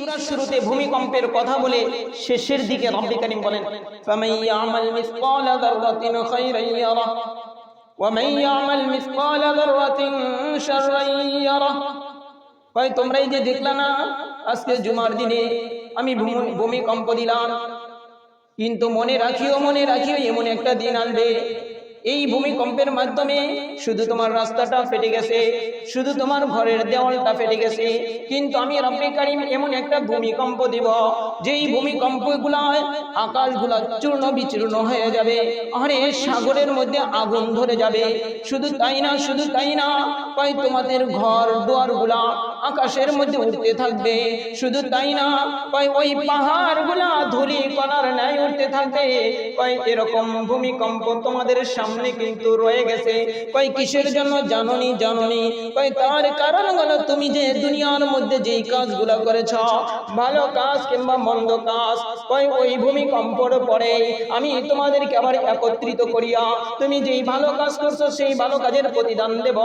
সূরার শুরুতে ভূমিকম্পের কথা বলে শেষের দিকে রব্বি করিম বলেন ফামান ইয়ামাল মিসকালা যাররাতিন খায়রান ইয়ারা মান ইয়ামাল মিসকালা যাররাতিন শাররান ইয়ারা। ভাই তোমরা এই যে দেখলা না, আজকে জুমার দিনে আমি ভূমি- ভূমিকম্প দিলাম। কিন্তু মনে রাখিও মনে রাখিও, এমন একটা দিন আনবে এই ভূমিকম্পের মাধ্যমে শুধু তোমার রাস্তাটা ফেটে গেছে, শুধু তোমার ঘরের দেওয়ালটা ফেটে গেছে। কিন্তু আমি রব্বে কারিম এমন একটা ভূমিকম্প দিব, যেই ভূমিকম্পগুলা আকাশগুলা চূর্ণ বিচূর্ণ হয়ে যাবে, আরে সাগরের মধ্যে আগুন ধরে যাবে। শুধু তাই না, শুধু তাই না তোমাদের ঘর দুয়ারগুলা আকাশের মধ্যে উঠতে থাকবে। শুধু তাই না, কয় ওই পাহাড়গুলা ধুলি কণার ন্যায় উঠতে থাকবে। কয় এরকম ভূমিকম্প তোমাদের সামনে কিন্তু রয়ে গেছে। কয় কিসের জন্য জাননি জাননি। কয় তার কারণ হলো তুমি যে দুনিয়ার মধ্যে যেই কাজগুলো করেছ, ভালো কাজ কিংবা মন্দ কাজ, কয় ওই ভূমিকম্পর পরে আমি তোমাদেরকে আবার একত্রিত করিয়া তুমি যেই ভালো কাজ করছ, সেই ভালো কাজের প্রতিদান দেব।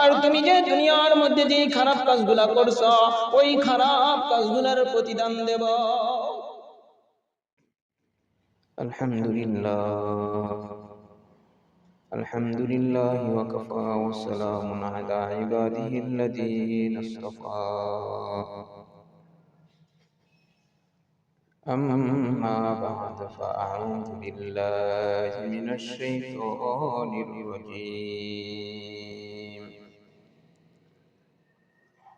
আর তুমি যে দুনিয়ার মধ্যে যেই খারাপ কাজগুলা করছো ওই খারাপ কাজগুলার প্রতিদান দেব الحمد لله الحمد لله وكفى وسلام على عباده الذين اصطفى أما بعد فأعوذ بالله من الشيطان الرجيم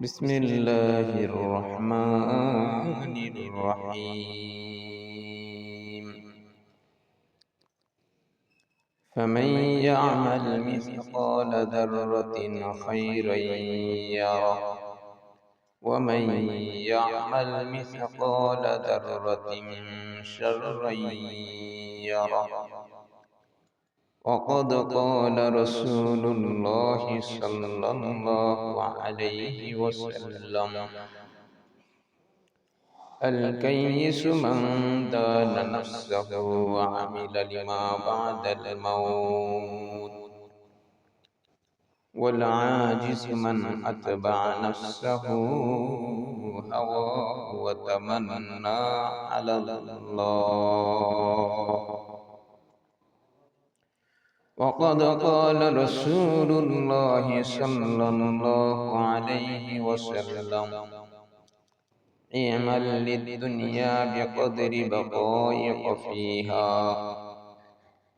بسم الله الرحمن الرحيم. فمن يعمل مثقال ذرة خيرا يره ومن يعمل مثقال ذرة شرا يره. وقد قال رسول الله صلى الله عليه وسلم الكيس من دان نفسه وعمل لما بعد الموت والعاجز من أتبع نفسه هواه وتمنى على الله. وقد قال رسول الله صلى الله عليه وسلم اعمل للدنيا بقدر بقائك فيها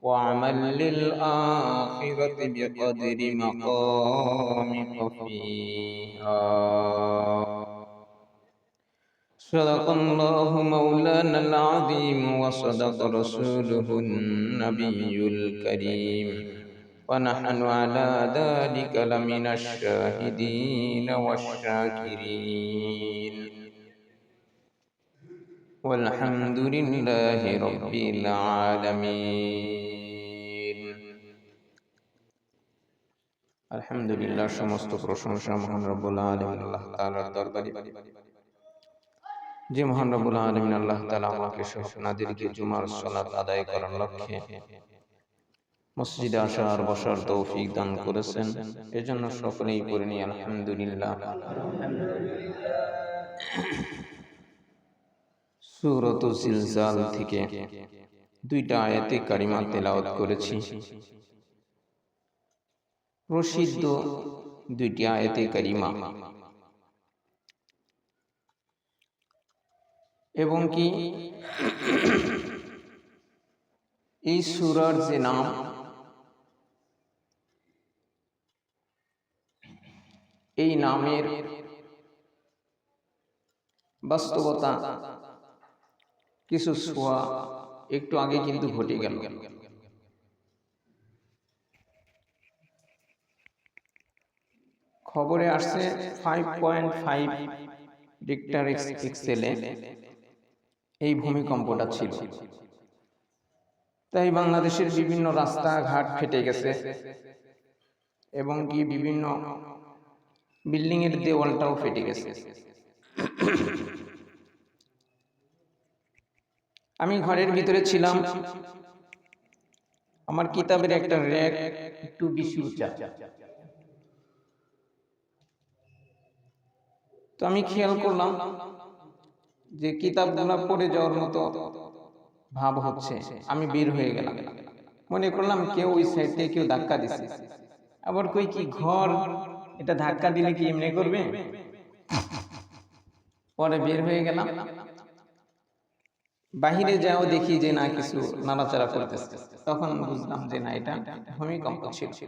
واعمل للآخرة بقدر مقامك فيها. صدق الله مولانا العظيم وصدق رسوله النبي الكريم ونحن على ذلك لمن الشاهدين والشاكرين والحمد لله رب العالمين আলহামদুলিল্লাহ সমস্ত প্রশংসা মহান রব্বুল আলামিন আল্লাহ তাআলার দরবারে যে মহান রব্বুল আলামিন আল্লাহ তাআলা আমাকে সহ আপনাদেরকে জুমার সালাত আদায় করার লক্ষ্যে। মসজিদে আসার বসার তৌফিক দান করেছেন। এজন্য সকলেই পড়ে নি আলহামদুলিল্লাহ। সূরত জিলজাল থেকে দুইটা আয়াতে কারিমা তেলাওয়াত করেছি। প্রসিদ্ধ দুইটি আয়াতে কারিমা। এবং কি? এই সুরার যে নাম, এই নামের বাস্তবতা কিছু ছোঁয়া একটু আগে কিন্তু ঘটে গেল। খবরে আসছে ফাইভ পয়েন্ট ফাইভ রিক্টার এক্সেলে এই ভূমিকম্পটা ছিল। তাই বাংলাদেশের বিভিন্ন রাস্তাঘাট ফেটে গেছে এবং কি বিভিন্ন বিল্ডিং এর দেওয়ালটাও ফেটে গেছে। আমি ঘরের ভিতরে ছিলাম। আমার কিতাবের একটা র্যাক একটু বেশি উঁচা। তো আমি খেয়াল করলাম যে কিতাব কিতাবগুলো পড়ে যাওয়ার মতো ভাব হচ্ছে। আমি বের হয়ে গেলাম। মনে করলাম কেউ ওই সাইড থেকে কেউ ধাক্কা দিছে। আবার কই কি ঘর? এটা ধাক্কা দিলে কি এমনি করবে? পরে বের হয়ে গেলাম। বাহিরে যাও দেখি যে না কিছু নাড়াচাড়া করতেছে। তখন বুঝলাম যে না এটা ভূমিকম্প ছিল।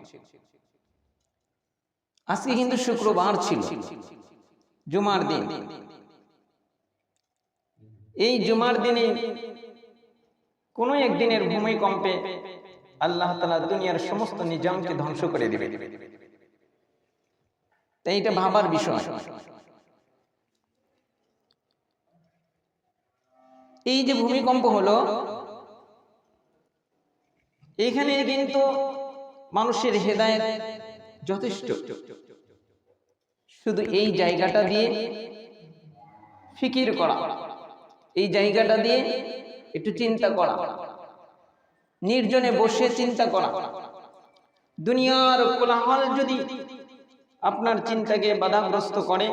আজকে কিন্তু শুক্রবার ছিল। জুমার দিন। এই জুমার দিনে কোনো একদিনের ভূমিকম্পে আল্লাহ তালা দুনিয়ার সমস্ত নিজামকে ধ্বংস করে দিবে। তাই এটা ভাবার বিষয়। এই যে ভূমিকম্প হলো, এখানে কিন্তু মানুষের হেদায়েত যথেষ্ট। শুধু এই জায়গাটা দিয়ে ফিকির করা। এই জায়গাটা দিয়ে একটু চিন্তা করা। নির্জনে বসে চিন্তা করা। দুনিয়ার কোলাহল যদি আপনার চিন্তাকে বাধাগ্রস্ত করে,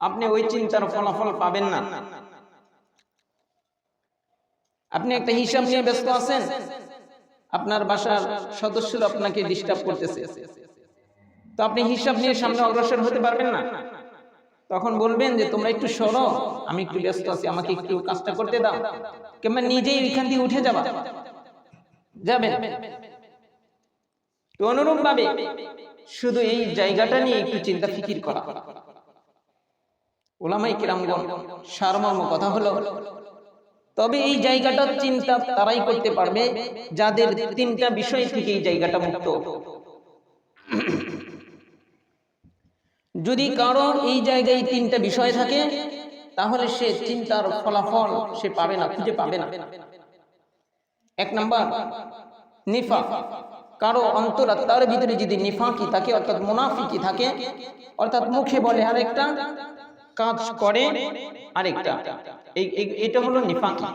আপনি ওই চিন্তার ফলাফল পাবেন না। আপনি একটা হিসাব নিয়ে ব্যস্ত আছেন, আপনার বাসার সদস্যরা আপনাকে ডিস্টার্ব করতেছে। তো আপনি হিসাব নিয়ে সামনে অগ্রসর হতে পারবেন না। তখন বলবেন যে তোমরা একটু সরো আমি একটু ব্যস্ত আছি আমাকে একটু কাজটা করতে দাও। কিংবা নিজেই ওইখান থেকে উঠে যাবা। যাবেন। তো অনুরূপ ভাবে শুধু এই জায়গাটা নিয়ে একটু চিন্তা ফিকির করা। ওলামাই কিরামগণ সারমর্ম কথা হলো তবে এই জায়গাটার চিন্তা তারাই করতে পারবে যাদের তিনটা বিষয় থেকে এই জায়গাটা মুক্ত। যদি কারও এই জায়গায় তিনটা বিষয় থাকে তাহলে সে চিন্তার ফলাফল সে পাবে না খুঁজে পাবে না। এক নাম্বার নিফা। কারও অন্তরাত্মার ভিতরে যদি নিফাকি থাকে অর্থাৎ মুনাফিকি থাকে অর্থাৎ মুখে বলে আরেকটা কাজ করে আরেকটা। এটা হলো নিফাকি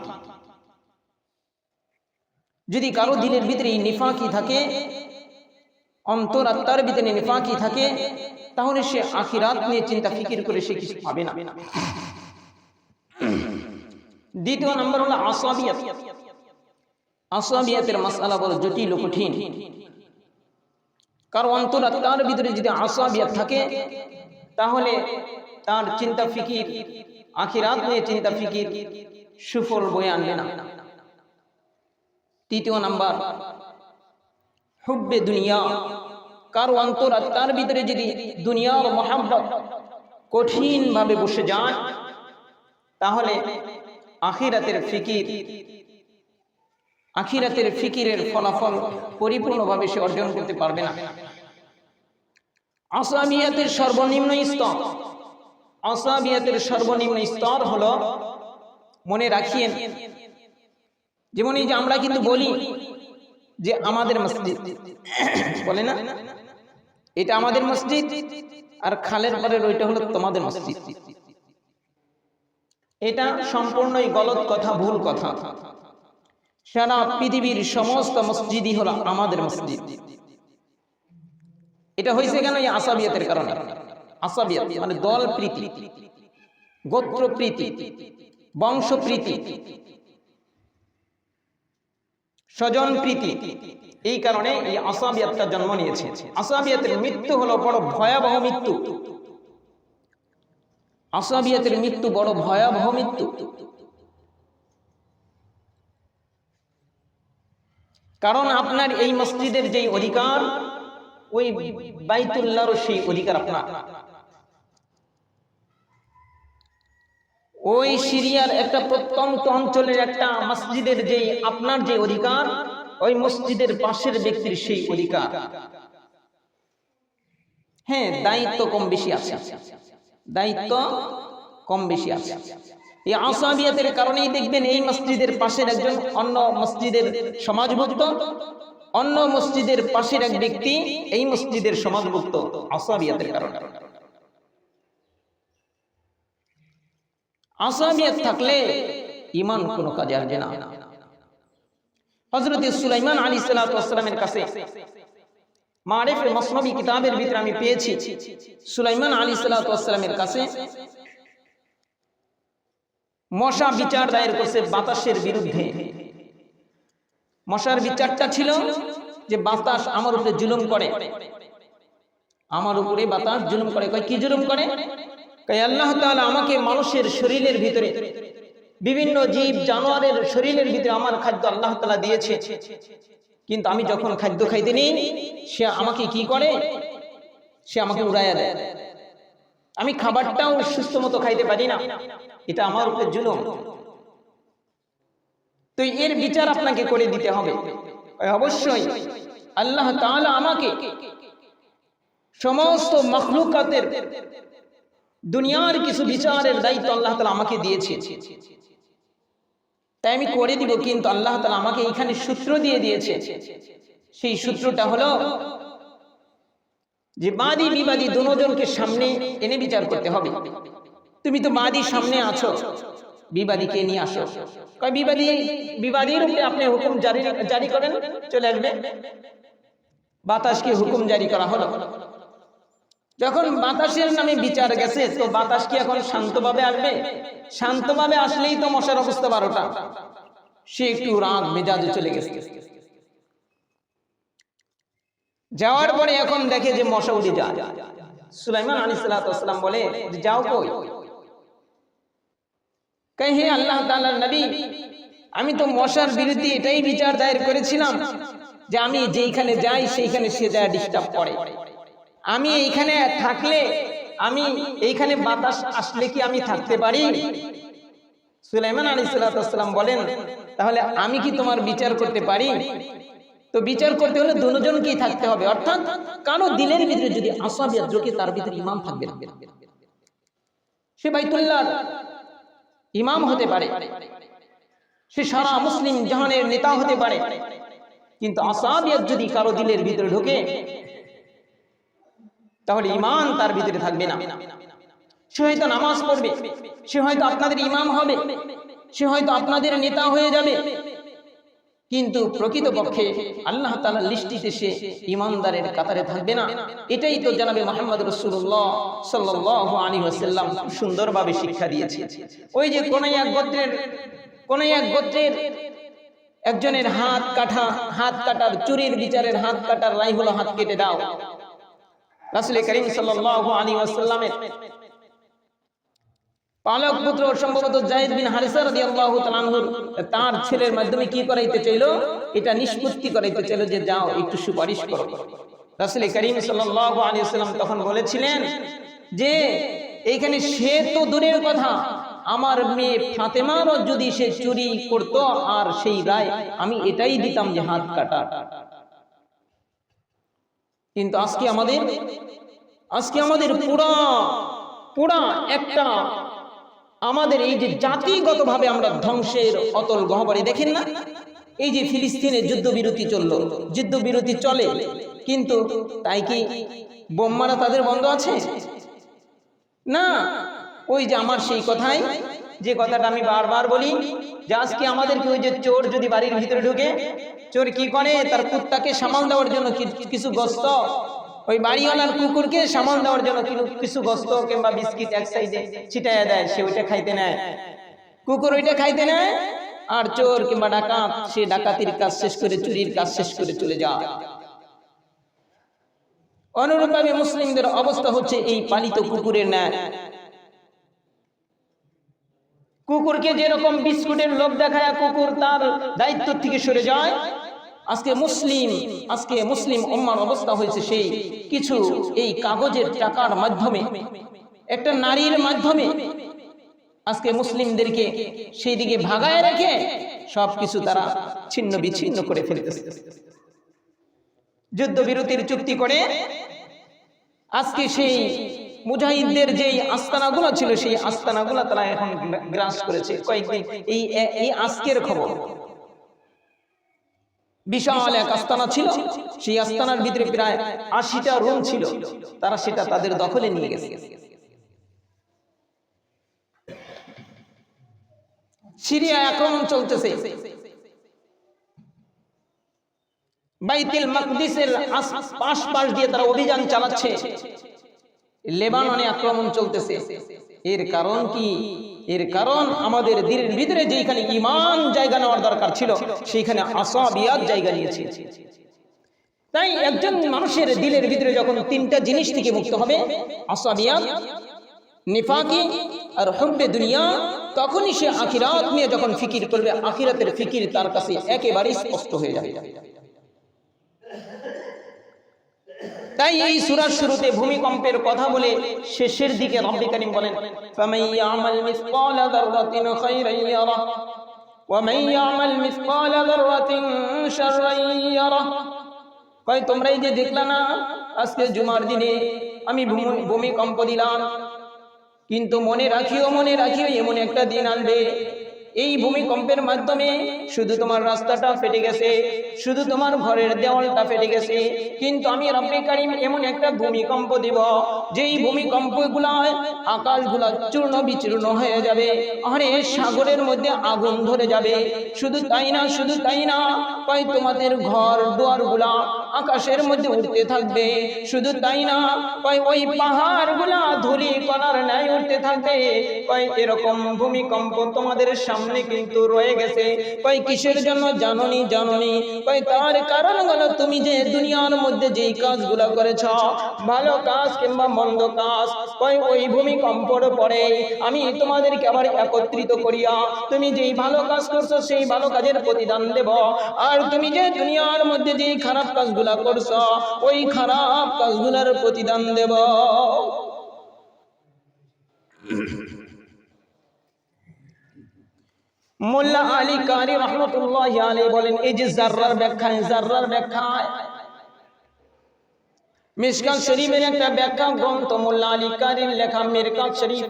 যদি কারও দিনের ভিতরে নিফাকি থাকে অন্তরাত্মার ভিতরে নিফাকি থাকে তাহলে সে আখিরাত নিয়ে চিন্তা, ফিকির করে সে কিছু পাবে না। দ্বিতীয় নম্বর হলো আসাবিয়াত। আসাবিয়াতের মাসালা বড় জটিল কঠিন। কারও অন্তরাত্মার ভিতরে যদি আসাবিয়াত থাকে, তাহলে তার চিন্তা, ফিকির, আখিরাত নিয়ে চিন্তা, ফিকির সুফল বয়ে আনবে না। তৃতীয় নাম্বার, হুব্বে দুনিয়া। কারও অন্তরাত্মার ভিতরে যদি দুনিয়ার মহাব্বত কঠিন ভাবে বসে যান তাহলে আখিরাতের ফিকির, আখিরাতের ফিকিরের ফলাফল পরিপূর্ণভাবে সে অর্জন করতে পারবে না। আসামিয়াতের সর্বনিম্ন স্তর আসাবিয়াতের সর্বনিম্ন স্তর হলো, মনে রাখিয়েন, যেমন এই যে আমরা কিন্তু বলি যে আমাদের মসজিদ। বলে না? এটা আমাদের মসজিদ আর খালের পরের ওইটা হলো তোমাদের মসজিদ। এটা সম্পূর্ণই গলত কথা, ভুল কথা। সারা পৃথিবীর সমস্ত মসজিদই হলো আমাদের মসজিদ। এটা হয়েছে কেন এই আসাবিয়াতের কারণে? আসাবিয়াত মানে দল প্রীতি, গোত্র প্রীতি, বংশ প্রীতি। স্বজন প্রীতি এই কারণে এই আসাবিয়াতটা জন্ম নিয়েছে। আসাবিয়াতের মৃত্যু হলো বড় ভয়াবহ মৃত্যু। আসাবিয়াতের মৃত্যু বড় ভয়াবহ মৃত্যু। কারণ আপনার এই মসজিদের যেই অধিকার, ওই বাইতুল্লাহর সেই অধিকার আপনার। ওই সিরিয়ার একটা প্রত্যন্ত অঞ্চলের একটা মসজিদের যে আপনার যে অধিকার, ওই মসজিদের পাশের ব্যক্তির সেই অধিকার। হ্যাঁ দায়িত্ব কম বেশি আছে। দায়িত্ব কম বেশি আছে। এই আসাবিয়াতের কারণেই দেখবেন এই মসজিদের পাশের একজন অন্য মসজিদের সমাজভুক্ত, অন্য মসজিদের পাশের এক ব্যক্তি এই মসজিদের সমাজভুক্ত আসাবিয়াতের কারণে। আসামিয়াত থাকলে ইমান কোনো কাজে আসবে না। হজরত সুলাইমান আলী সালামের কাছে মারেফ মসনবী কিতাবের ভিতরে আমি পেয়েছি। সুলাইমান আলী সালামের কাছে মশা বিচার দায়ের করছে বাতাসের বিরুদ্ধে। মশার বিচারটা ছিল যে বাতাস আমার উপরে জুলুম করে। আমার উপরে বাতাস জুলুম করে। কয় কি জুলুম করে? কয় আল্লাহ তাআলা আমাকে মানুষের শরীরের ভিতরে, বিভিন্ন জীব জানোয়ারের শরীরের ভিতরে আমার খাদ্য আল্লাহ তালা দিয়েছে। কিন্তু আমি যখন খাদ্য খাইতে নিই, সে আমাকে কি করে? সে আমাকে উড়াইয়া দেয়। আমি খাবারটাও সুস্থ মতো খাইতে পারি না। এটা আমার উপর জুলুম। তো এর বিচার আপনাকে করে দিতে হবে। অবশ্যই আল্লাহ তাআলা আমাকে সমস্ত মখলুকাতের দুনিয়ার কিছু বিচারের দায়িত্ব আল্লাহ তালা আমাকে দিয়েছে। তাই আমি করে দিব, কিন্তু আল্লাহ তালা আমাকে এইখানে সূত্র দিয়ে দিয়েছে। সেই সূত্রটা হলো, যে বাদী বিবাদী দুজনকে সামনে এনে বিচার করতে হবে। তুমি তো বাদী সামনে আছো, বিবাদীকে নিয়ে আসো। কয়, বিবাদী, বিবাদীর উপরে আপনি হুকুম জারি জারি করেন, চলে আসবে। বাতাসকে হুকুম জারি করা হলো। যখন বাতাসের নামে বিচার গেছে, তো বাতাস কি এখন শান্তভাবে আসবে? শান্তভাবে আসলেই তো মশার অবস্থা বারোটা। সে একটু রাগ মেজাজে চলে গেছে। যাওয়ার পরে এখন দেখে যে মশা উড়ে যায়। সুলাইমান আলী বলে, যে যাও কই? কই হে আল্লাহ তাআলার নবী, আমি তো মশার বিরুদ্ধে এটাই বিচার দায়ের করেছিলাম যে আমি যেইখানে যাই, সেইখানে সে যায় ডিস্টার্ব করে। আমি এইখানে থাকলে আমি এইখানে বাতাস আসলে কি আমি থাকতে পারি? সুলাইমান আলী সাল্লাম বলেন তাহলে আমি কি তোমার বিচার করতে পারি? তো বিচার করতে হলে দুজনকেই থাকতে হবে অর্থাৎ কারও দিলের ভিতরে যদি ঢোকে তার ভিতরে ইমাম থাকবে না। সে বাইতুল্লাহ ইমাম হতে পারে সে সারা মুসলিম জাহানের নেতা হতে পারে। কিন্তু আসাবিয়াত যদি কারও দিলের ভিতরে ঢোকে তাহলে ইমান তার ভিতরে থাকবে না। সে হয়তো নামাজ পড়বে সে হয়তো আপনাদের ইমাম হবে সে হয়তো আপনাদের নেতা হয়ে যাবে। কিন্তু প্রকৃতপক্ষে আল্লাহ তাআলার লিস্টিতে সে ইমানদারের কাতারে থাকবে না। এটাই তো জানাবে মোহাম্মদ রসুল্লাহ সাল্লাল্লাহু আলাইহি ওয়াসাল্লাম সুন্দরভাবে শিক্ষা দিয়েছে। ওই যে কোন এক গোত্রের কোন এক গোত্রের একজনের হাত কাটা হাত কাটার চুরির বিচারের হাত কাটার রায় হাত কেটে দাও। রাসূল করিম সাল্লাল্লাহু আলাইহি ওয়াসাল্লামের পালক পুত্র সম্ভবত জায়েদ বিন হারিসা রাদিয়াল্লাহু তাআলা তার ছেলের মাধ্যমে কি করাইতে চাইল? এটা নিষ্পত্তি করাইতে চাইল যে যাও, একটু সুপারিশ করো। রাসূল করিম সাল্লাল্লাহু আলাইহি ওয়াসাল্লাম তখন বলেছিলেন যে, এইখানে সে তো দূরের কথা, আমার মেয়ে ফাতেমারও যদি সে চুরি করত আর সেই রায় আমি এটাই দিতাম যে হাত কাটা। কিন্তু আজকে আমাদের আজকে আমাদের পুরা পুরা একটা আমাদের এই যে জাতিগতভাবে আমরা ধ্বংসের অতল গহ্বরে দেখেন না? এই যে ফিলিস্তিনে যুদ্ধবিরতি চলল। যুদ্ধবিরতি চলে। কিন্তু তাই কি বোম্মারা তাদের বন্ধ আছে? না। ওই যে আমার সেই কথাই যে কথাটা আমি বারবার বলি যে আজকে আমাদেরকে ওই যে চোর যদি বাড়ির ভিতরে ঢুকে চোর কি করে? তার কুত্তাকে সামাল দেওয়ার জন্য কিছু গোস্ত? ওই বাড়িওয়ালার কুকুরকে সামাল দেওয়ার জন্য কিছু- গোস্ত কিংবা বিস্কিট এক সাইডে ছিটাইয়া দেয়, সে ওইটা খাইতে নেয়। কুকুর ওইটা খাইতে নেয় আর চোর কিংবা ডাকাত, সে ডাকাতির কাজ শেষ করে চুরির কাজ শেষ করে চলে যায়। অনুরূপভাবে মুসলিমদের অবস্থা হচ্ছে এই পালিত কুকুরের ন্যায়। কুকুরকে যেরকম বিস্কুটের লোভ দেখায়, কুকুর তার দায়িত্ব থেকে সরে যায়। আজকে মুসলিম আজকে মুসলিম উম্মার অবস্থা হয়েছে সেই কিছু এই কাগজের টাকার মাধ্যমে, একটা নারীর মাধ্যমে। আজকে মুসলিমদেরকে সেই দিকে ভাগায় রেখে সবকিছু তারা ছিন্ন বিচ্ছিন্ন করে ফেলতেছে। যুদ্ধবিরতির চুক্তি করে আজকে সেই মুজাহিদদের যেই আস্তানাগুলো ছিল, সেই আস্তানাগুলো তারা এখন গ্রাস করেছে। কয়েকদিন। এই এই আজকের খবর। বিশাল এক আস্তানা ছিল। সেই আস্তানার ভিতরে প্রায় আশিটা রুম ছিল। তারা সেটা তাদের দখলে নিয়ে গেছে। সিরিয়া আক্রমণ চলতেছে। বাইতুল মাকদিসের আস- পাশ পাশ দিয়ে তারা অভিযান চালাচ্ছে। লেবাননে আক্রমণ চলতেছে। এর কারণ কি? এর কারণ আমাদের দিলের ভিতরে যেখানে ইমান জায়গা নেওয়ার দরকার ছিল, সেইখানে আসাবিয়াত জায়গা নিয়েছে। তাই একজন মানুষের দিলের ভিতরে যখন তিনটা জিনিস থেকে মুক্ত হবে, আসাবিয়াত, নিফাকি আর হব্বে দুনিয়া, তখনই সে আখিরাত নিয়ে যখন ফিকির করবে, আখিরাতের ফিকির তার কাছে একেবারেই স্পষ্ট হয়ে যাবে। তাই এই সূরার শুরুতে ভূমিকম্পের কথা বলে শেষের দিকে রব্বি করিম বলেন মান ইয়ামাল মিসকালা যাররাতিন শাররান ইয়ারা। কয় তোমরা এই যে দেখলা না, আজকে জুমার দিনে আমি ভূমিকম্প দিলাম। কিন্তু মনে রাখিও মনে রাখিও, এমন একটা দিন আসবে এই ভূমিকম্পের মাধ্যমে শুধু তোমার রাস্তাটা ফেটে গেছে শুধু তোমার ঘরের দেওয়ালটা ফেটে গেছে। কিন্তু আমি রব্বে কারিম এমন একটা ভূমিকম্প দিব যেই ভূমিকম্পগুলায় আকাশগুলা চূর্ণ বিচূর্ণ হয়ে যাবে আরে সাগরের মধ্যে আগুন ধরে যাবে। শুধু তাই না শুধু তাই না কয় তোমাদের ঘর দুয়ারগুলা আকাশের মধ্যে উঠতে থাকবে। শুধু তাই না, কয় ওই পাহাড়গুলা ধুলি কণার ন্যায় উঠতে থাকবে। কয় এরকম ভূমিকম্প তোমাদের সামনে কিন্তু রয়ে গেছে। কয় কিসের জন্য জাননি জাননি। কয় তার কারণ হলো তুমি যে দুনিয়ার মধ্যে যেই কাজগুলো করেছ, ভালো কাজ কিংবা মন্দ কাজ, কয় ওই ভূমিকম্পর পরে আমি তোমাদেরকে আবার একত্রিত করিয়া তুমি যেই ভালো কাজ করছ, সেই ভালো কাজের প্রতিদান দেব। আর তুমি যে দুনিয়ার মধ্যে যেই খারাপ কাজগুলা করছ, ওই খারাপ কাজগুলার প্রতিদান দেব। মোল্লা আলী কারি রহমতুল্লাহ আলী বলেন, এই যে জার্রার ব্যাখ্যায় জার্রার ব্যাখ্যায় মিসকাত শরীফের একটা ব্যাখ্যা, গ্রন্থ মোল্লা আলী কারির লেখা মিরকাত শরীফ।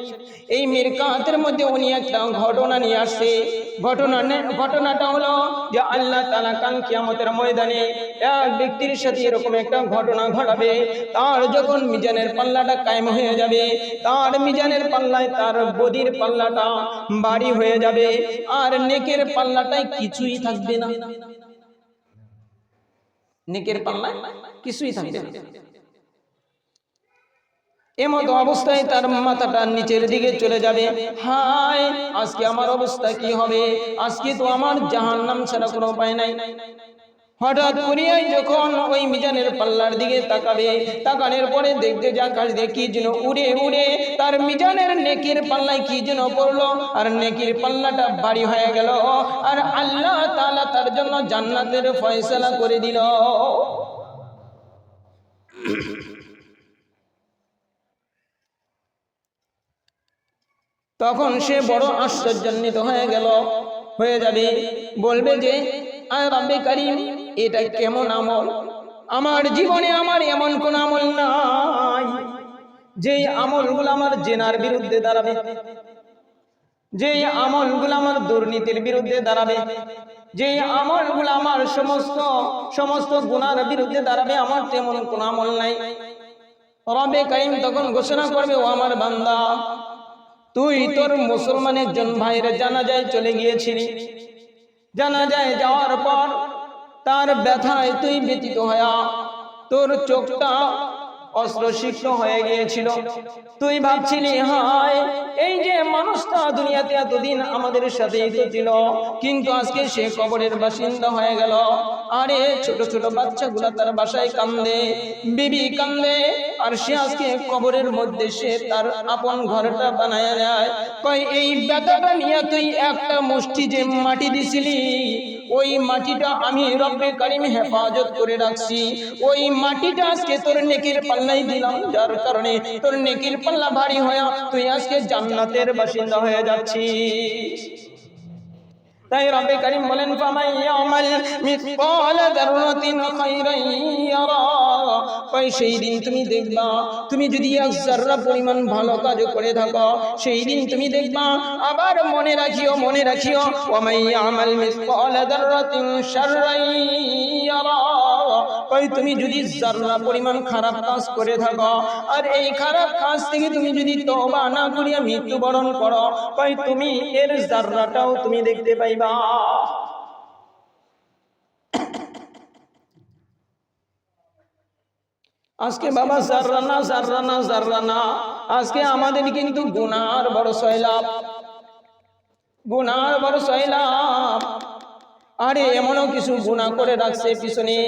এই মিরকাতের মধ্যে উনি একটা ঘটনা নিয়ে আসছে। ঘটনা ঘটনাটা হলো যে আল্লাহ তালা কাল কিয়ামতের ময়দানে এক ব্যক্তির সাথে এরকম একটা ঘটনা ঘটাবে। তার যখন মিজানের পাল্লাটা কায়েম হয়ে যাবে, তার মিজানের পাল্লায় তার বদির পাল্লাটা বাড়ি হয়ে যাবে। আর নেকের পাল্লাটায় কিছুই থাকবে না। নেকের পাল্লায় কিছুই থাকবে না। এমত অবস্থায় তার মাথাটা নিচের দিকে চলে যাবে। হায় আজকে আমার অবস্থা কি হবে? আজকে তো আমার জাহান নাম ছাড়া কোনো উপায় নাই। হঠাৎ করিয়াই যখন ওই মিজানের পাল্লার দিকে তাকাবে তাকানোর পরে দেখতে যা কাজ দেখি যেন উড়ে উড়ে তার মিজানের নেকির পাল্লায় কি যেন পড়ল আর নেকির পাল্লাটা বাড়ি হয়ে গেল। আর আল্লাহ তাআলা তার জন্য জান্নাতের ফয়সালা করে দিল। তখন সে বড় আশ্চর্যান্বিত হয়ে গেল। হয়ে যাবে। বলবে যে আয় রব্বে কারিম এটা কেমন আমল? আমার জীবনে আমার এমন কোন আমল নাই যে আমলগুলো আমার জেনার বিরুদ্ধে দাঁড়াবে। যে আমলগুলো আমার দুর্নীতির বিরুদ্ধে দাঁড়াবে। যে আমলগুলো আমার সমস্ত সমস্ত গুণার বিরুদ্ধে দাঁড়াবে আমার তেমন কোন আমল নাই। রবে কাইম তখন ঘোষণা করবে ও আমার বান্দা তুই তোর মুসলমান একজন ভাইয়ের জানাজায় চলে গিয়েছিলি। জানাজায় যাওয়ার পর তার ব্যথায় তুই ব্যতীত হয়া তোর চোখটা অস্ত্রসিক্ত হয়ে গিয়েছিল। তুই ভাবছিলি, হায়, এই যে মানুষটা দুনিয়াতে এতদিন আমাদের সাথেই তো ছিল, কিন্তু আজকে সে কবরের বাসিন্দা হয়ে গেল। আরে, ছোট ছোট বাচ্চাগুলা তার বাসায় কান্দে, বিবি কান্দে আর সে আজকে কবরের মধ্যে সে তার আপন ঘরটা বানায় নেয় কই এই ব্যথাটা নিয়ে তুই একটা মুষ্টি যে মাটি দিছিলি। ওই মাটিটা আমি রব্বে কারিম হেফাজত করে রাখছি। ওই মাটিটা আজকে তোর নেকির পাল্লাই দিলাম। যার কারণে তোর নেকির পাল্লা ভারী হয়ে তুই আজকে জান্নাতের বাসিন্দা হয়ে যাচ্ছিস। তাই রবে করিম বলেন সেই দিন তুমি দেখবা, তুমি যদি এক পরিমাণ ভালো কাজ করে থাকো, সেই দিন তুমি দেখবা, আবার মনে রাখিও মনে রাখিও আমাল মিসকালা যাররাতিন শাররান কই তুমি যদি যাররা পরিমাণ খারাপ কাজ করে থাকো, আর এই খারাপ কাজ থেকে তুমি যদি তওবা না করিয়া মৃত্যুবরণ করো কই তুমি এর যাররাটাও তুমি দেখতে পাইবা। আজকে বাবা যাররা না যাররা না যাররা না, আজকে আমাদের কিন্তু গুনার বড় সয়লাভ গুনার বড় সয়লাভ আরে এমনও কিছু গুণা করে রাখছে পিছনে।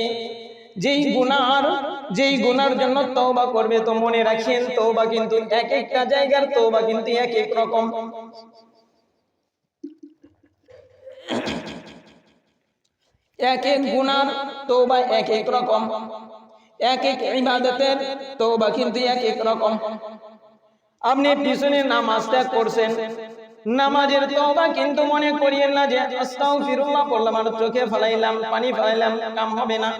যেই গুনার যেই গুনার জন্য তওবা করবে তো মনে রাখেন তওবা কিন্তু এক একটা জায়গার তওবা কিন্তু এক এক রকম। এক এক গুনার তওবা এক এক রকম। এক এক ইবাদতের তওবা কিন্তু এক এক রকম। আপনি পিছনে নামাজ ত্যাগ করছেন নামাজের তওবা কিন্তু মনে করিয়েন না যে আস্তাগফিরুল্লাহ পড়লাম আর চোখে ফলাইলাম পানি ফলাইলাম কাম হবে না।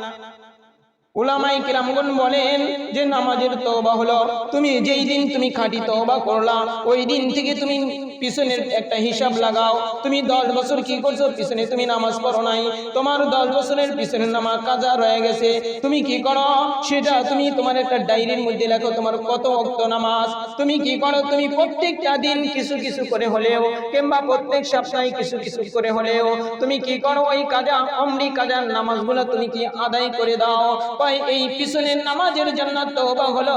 কিরামগণ বলেন যে নামাজের হলো, তুমি যেই দিন তুমি খাঁটি করলা, ওই দিন থেকে তুমি পিছনের একটা হিসাব লাগাও। তুমি দশ বছর কি করছ? পিছনে তুমি নামাজ নাই। তোমার দশ বছরের পিছনে নামাজ কাজা রয়ে গেছে। তুমি কি করো? সেটা তুমি তোমার একটা ডায়েরির মধ্যে লেখো, তোমার কত অক্ত নামাজ। তুমি কি করো? তুমি প্রত্যেকটা দিন কিছু কিছু করে হলেও, কিংবা প্রত্যেক সপ্তাহে কিছু কিছু করে হলেও, তুমি কি করো? ওই কাজা, অমরি কাজার নামাজগুলো তুমি কি আদায় করে দাও? কয় এই পিছনের নামাজের জন্য তওবা হলো।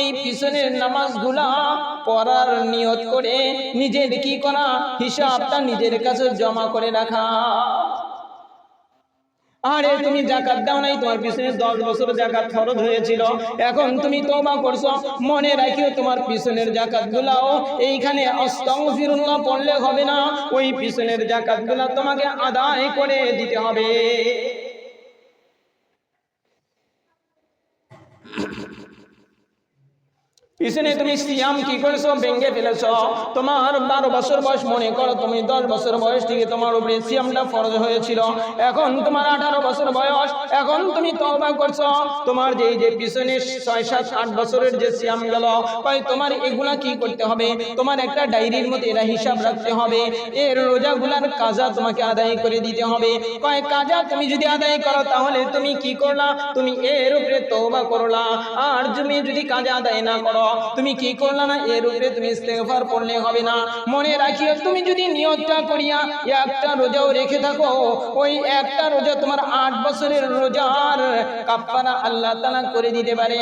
এই পিছনের নামাজগুলা পড়ার নিয়ত করে নিজের কি করা? হিসাবটা নিজের কাছে জমা করে রাখা। আরে, তুমি জাকাত দাও নাই, তোমার পিছনে দশ বছর জাকাত খরচ হয়েছিল। এখন তুমি তওবা করছ, মনে রাখিও তোমার পিছনের জাকাত গুলাও এইখানে আস্তাগফিরুল্লাহ পড়লে হবে না। ওই পিছনের জাকাতগুলা তোমাকে আদায় করে দিতে হবে। পিছনে তুমি সিয়াম কি করেছ? ভেঙে ফেলেছো। তোমার বারো বছর বয়স, মনে করো তুমি দশ বছর বয়স থেকে তোমার উপরে সিয়ামটা ফরজ হয়েছিল। এখন তোমার আঠারো বছর বয়স, এখন তুমি তওবা করছ। তোমার যে যে পিছনে ছয়, সাত, আট বছরের যে সিয়াম গেল, কয় তোমার এগুলা কি করতে হবে? তোমার একটা ডায়েরির মধ্যে এরা হিসাব রাখতে হবে। এর রোজাগুলার কাজা তোমাকে আদায় করে দিতে হবে। কয় কাজা তুমি যদি আদায় করো, তাহলে তুমি কি করলা? তুমি এর উপরে তওবা করলা। আর তুমি যদি কাজা আদায় না করো তুমি কি করলা না? এর উপরে তুমি ইস্তেগফার পড়লে হবে না। মনে রাখিও, তুমি যদি নিয়তটা করিয়া একটা রোজাও রেখে থাকো, ওই একটা রোজা তোমার আট বছরের রোজার কাপ্পানা আল্লাহ তাআলা করে দিতে পারে।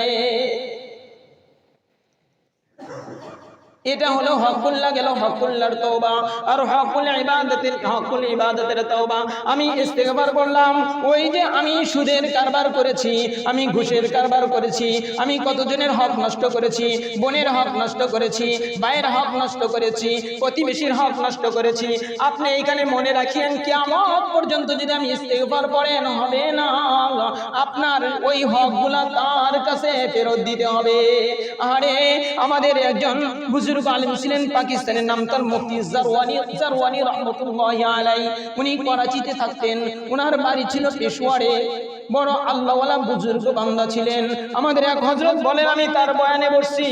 এটা হলো হকুল্লাহ গেল হকুল্লার তওবা। আর হকুল ইবাদতের হকুল ইবাদতের তওবা। আমি ইস্তেগফার করলাম। ওই যে আমি সুদের কারবার করেছি, আমি ঘুষের কারবার করেছি, আমি কতজনের হক নষ্ট করেছি, বোনের হক নষ্ট করেছি, ভাইয়ের হক নষ্ট করেছি, প্রতিবেশীর হক নষ্ট করেছি। আপনি এইখানে মনে রাখিয়েন, কিয়ামত পর্যন্ত যদি আমি ইস্তেগফার পড়েন, হবে না। আপনার ওই হকগুলা তার কাছে ফেরত দিতে হবে। আরে, আমাদের একজন বুজুর্গ আলেম ছিলেন পাকিস্তানের নাম তার মুফতি জারওয়ানি জারওয়ানি রহমতুল্লাহ আলাই উনি করাচিতে থাকতেন। ওনার বাড়ি ছিল পেশোয়ারে বড় আল্লাহওয়ালা বুজুর্গ বান্দা ছিলেন। আমাদের এক হজরত বলেন, আমি তার বয়ানে বসছি।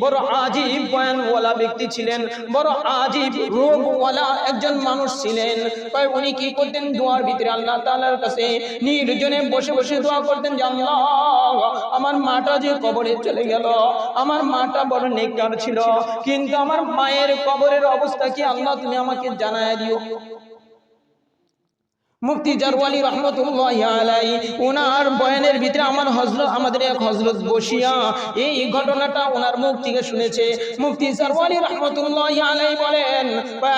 বড় আজীব বয়ানওয়ালা ব্যক্তি ছিলেন। বড় আজীব রোগওয়ালা একজন মানুষ ছিলেন। কয় উনি কি করতেন? দোয়ার ভিতরে আল্লাহ তাআলার কাছে নির্জনে বসে বসে দোয়া করতেন যে, আল্লাহ, আমার মাটা যে কবরে চলে গেল, আমার মাটা বড় নেককার ছিল। কিন্তু আমার মায়ের কবরের অবস্থা কি আল্লাহ তুমি আমাকে জানায় দিও? মুফতি জারওয়ালি রহমতুল্লাহ আলাই ওনার বয়ানের ভিতরে আমার হজরত আমাদের এক হজরত বসিয়া এই ঘটনাটা ওনার মুখ থেকে শুনেছে। মুফতি জারওয়ালি রহমতুল্লাহ আলাই বলেন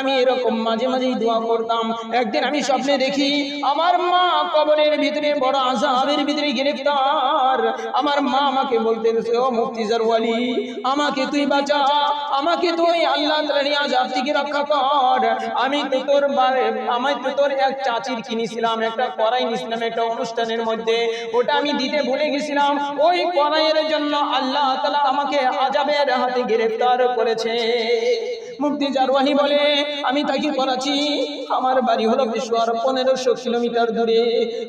আমি এরকম মাঝে মাঝেই দোয়া করতাম। একদিন আমি স্বপ্নে দেখি আমার মা কবরের ভিতরে বড় আজাবের ভিতরে গ্রেফতার। আমার মা আমাকে বলতে গেছে, ও মুফতি জারওয়ালি, আমাকে তুই বাঁচা। আমাকে তুই আল্লাহ আজাব থেকে রক্ষা কর। আমি তো তোর আমি তো তোর এক চাচির কিনেছিলাম, একটা কড়াই নিয়েছিলাম, একটা অনুষ্ঠানের মধ্যে। ওটা আমি দিতে ভুলে গেছিলাম। ওই কড়াইয়ের জন্য আল্লাহ তালা আমাকে আজাবের হাতে গ্রেফতার করেছে। মুফতি জারওয়ানি বলে, আমি তাকে করাচ্ছি। আমার বাড়ি হলো পেশোয়ার পনেরোশো কিলোমিটার দূরে।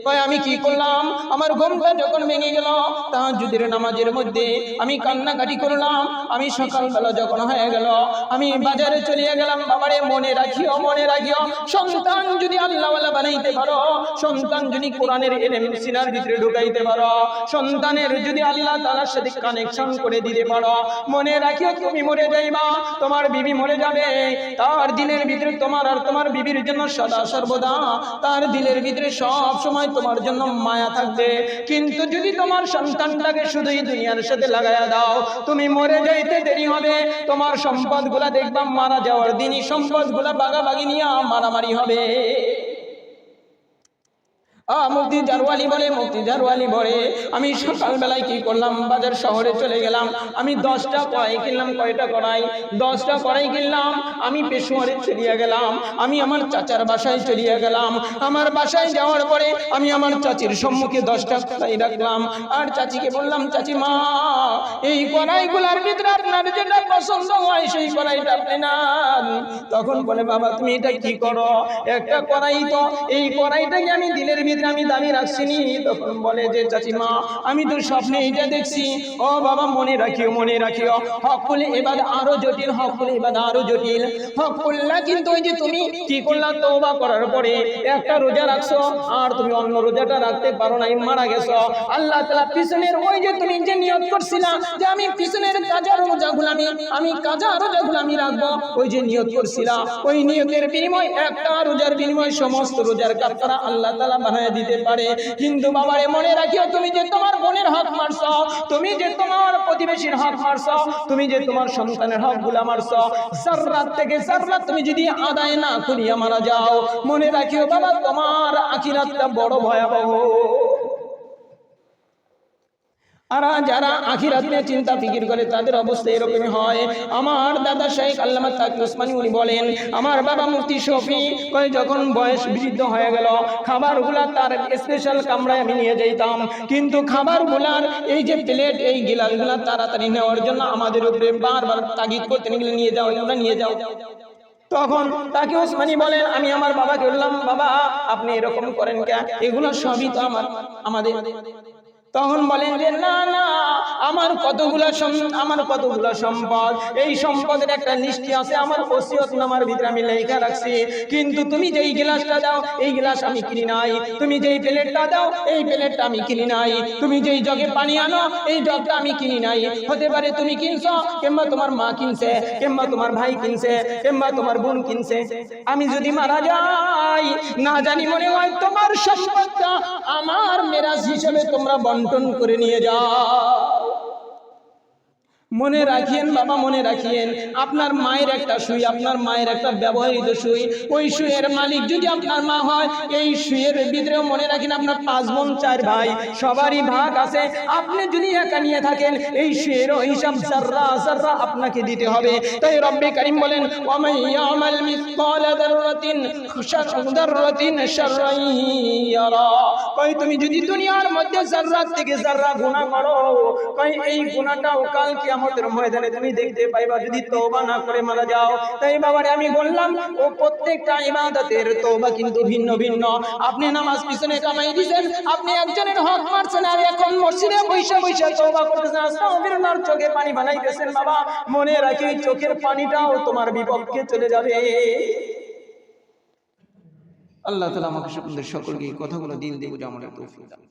কয়, আমি কি করলাম? আমার ঘুমটা যখন ভেঙে গেল, তাহাজ্জুদের নামাজের মধ্যে আমি কান্নাকাটি করলাম। আমি সকালবেলা যখন হয়ে গেল, আমি বাজারে চলে গেলাম। বাবারে, মনে রাখিও মনে রাখিও। সন্তান যদি আল্লাহওয়ালা বানাইতে পারো, সন্তান যদি কোরআনের এলেম সিনার ভিতরে ঢুকাইতে পারো, সন্তানের যদি আল্লাহ তাআলার সাথে কানেকশন করে দিতে পারো, মনে রাখিও তুমি মরে যাইবা। তোমার বিবি মরে যাবে। তার দিলের ভিতরে তোমার আর তোমার বিবির জন্য সদা সর্বদা। তার দিলের ভিতরে সব সময় তোমার জন্য মায়া থাকবে। কিন্তু যদি তোমার সন্তানটাকে শুধুই দুনিয়ার সাথে লাগায়া দাও, তুমি মরে যাইতে দেরি হবে। তোমার সম্পদগুলা দেখবা মারা যাওয়ার দিনই সম্পদগুলা বাগাবাগি নিয়ে মারামারি হবে। মুক্তি জারওয়ালি বলে মুক্তি জারওয়ালি বলে, আমি সকালবেলায় কি করলাম? বাজার শহরে চলে গেলাম। আমি দশটা কড়াই কিনলাম, কয়টা কড়াই? দশটা কড়াই কিনলাম, আমি পেশোয়ারে চলিয়ে গেলাম, আমি আমার চাচার বাসায় চলিয়ে গেলাম। আমার বাসায় যাওয়ার পরে আমি আমার চাচির সম্মুখে দশটা কড়াই রাখলাম। আর চাচিকে বললাম, চাচি মা, এই কড়াইগুলার ভিতরে আপনার যেটা পছন্দ হয়, সেই কড়াইটা আপনি নেন। তখন বলে, বাবা, তুমি এটা কি করো? একটা কড়াই তো, এই কড়াইটাকে আমি দিলের ভিতরে আমি দাবি রাখছি নি তখন বলে যে, চাচিমা, আমি তো স্বপ্নে এটা দেখছি। ও বাবা, মনে রাখিও মনে রাখিও। হকুল এবার আরও জটিল হকুল এবার আরও জটিল। হকুল্লা কিন্তু ওই যে তুমি কি করলা, তওবা করার পরে একটা রোজা রাখছো, আর তুমি অন্য রোজাটা রাখতে পারো নাই, মারা গেছো। আল্লাহ তাআলা পিছনের ওই যে তুমি যে নিয়ত করছিলা, যে আমি পিছনের কাজা রোজাগুলো আমি আমি কাজা রোজাগুলো আমি রাখব, ওই যে নিয়ত করছিলা। ওই নিয়তের বিনিময় একটা রোজার বিনিময় সমস্ত রোজার কাপড়া আল্লাহ তাআলা বানায় দিতে পারে। হিন্দু বাবারে মনে রাখিও তুমি যে তোমার বোনের হক মারছ, তুমি যে তোমার প্রতিবেশীর হক মারছ, তুমি যে তোমার সন্তানের হকগুলা মারছ সাররাত থেকে সাররাত তুমি যদি আদায় না করিয়া মারা যাও, মনে রাখিও বাবা, তোমার আখিরাতটা বড় ভয়াবহ। আর যারা আখিরাত নিয়ে চিন্তা ফিকির করে, তাদের অবস্থা এরকমই হয়। আমার দাদা শেখ আল্লামা তাকি ওসমানী উনি বলেন, আমার বাবা মুফতি শফি যখন বয়স বৃদ্ধ হয়ে গেল, খাবারগুলা তার স্পেশাল কামরায় আমি নিয়ে যাইতাম। কিন্তু খাবারগুলার এই যে প্লেট এই গিলাসগুলা তাড়াতাড়ি নেওয়ার জন্য আমাদের উপরে বারবার তাগিদ করতেন, এগুলো নিয়ে যাও, এগুলো নিয়ে যাও। তখন তাকে ওসমানী বলেন, আমি আমার বাবাকে বললাম, বাবা, আপনি এরকম করেন কে এগুলো সবই তো আমার, আমাদের। তখন বলেন যে, না না, আমার কতগুলা আমার কতগুলা সম্পদ? এই সম্পদের একটা লিস্টি আছে, আমার ওসিয়ত নামার ভিতরে আমি লেখা রাখছি। কিন্তু তুমি যেই গ্লাসটা দাও, এই গ্লাস আমি কিনি নাই। তুমি যেই প্লেটটা দাও, এই প্লেটটা আমি কিনি নাই। তুমি যেই জগে পানি আনো, এই জগটা আমি কিনি নাই। হতে পারে তুমি কিনছো, কিংবা তোমার মা কিনছে, কিংবা তোমার ভাই কিনছে, কিংবা তোমার বোন কিনছে। আমি যদি মারা যাই, না জানি মনে হয় তোমার সম্পদটা আমার মেরাজ হিসেবে তোমরা বন্টন করে নিয়ে যাও। মনে রাখিয়েন বাবা মনে রাখিয়েন। আপনার মায়ের একটা সুই আপনার মায়ের একটা ব্যবহৃত সুই ওই সুইয়ের মালিক যদি আপনার মা হয় এই সুইয়ের ভিতরেও মনে রাখেন আপনার পাঁচ বোন চার ভাই সবারই ভাগ আছে। আপনি যদি একা নিয়ে থাকেন এই সুইয়েরও হিসাব জাররা জাররা আপনাকে দিতে হবে। তাই রব্বে কারিম বলেন তুমি যদি দুনিয়ার মধ্যে জাররা থেকে জাররা গুনাহ করো কই এই গুনাহটাও কাল কিয়ামতের ময়দানে তুমি দেখতে পাইবা, যদি তওবা না করে মারা যাও। তাই বাবারে আমি বললাম, ও প্রত্যেকটা ইবাদতের তওবা কিন্তু ভিন্ন ভিন্ন। আপনি নামাজ পিছনে কামাই দিবেন আপনি একজনের হক মারছেন আর এখন মসজিদে বৈশা বৈশা তওবা করতেছেন। আস্তাগফিরুল্লাহ চোখে পানি বানাইতেছেন বাবা। মনে রাখি চোখের পানিটাও তোমার বিপক্ষে চলে যাবে। আল্লাহ তালা আমাকে সকলকে এই কথাগুলো দিন দিয়ে আমাদের তৌফিক দান।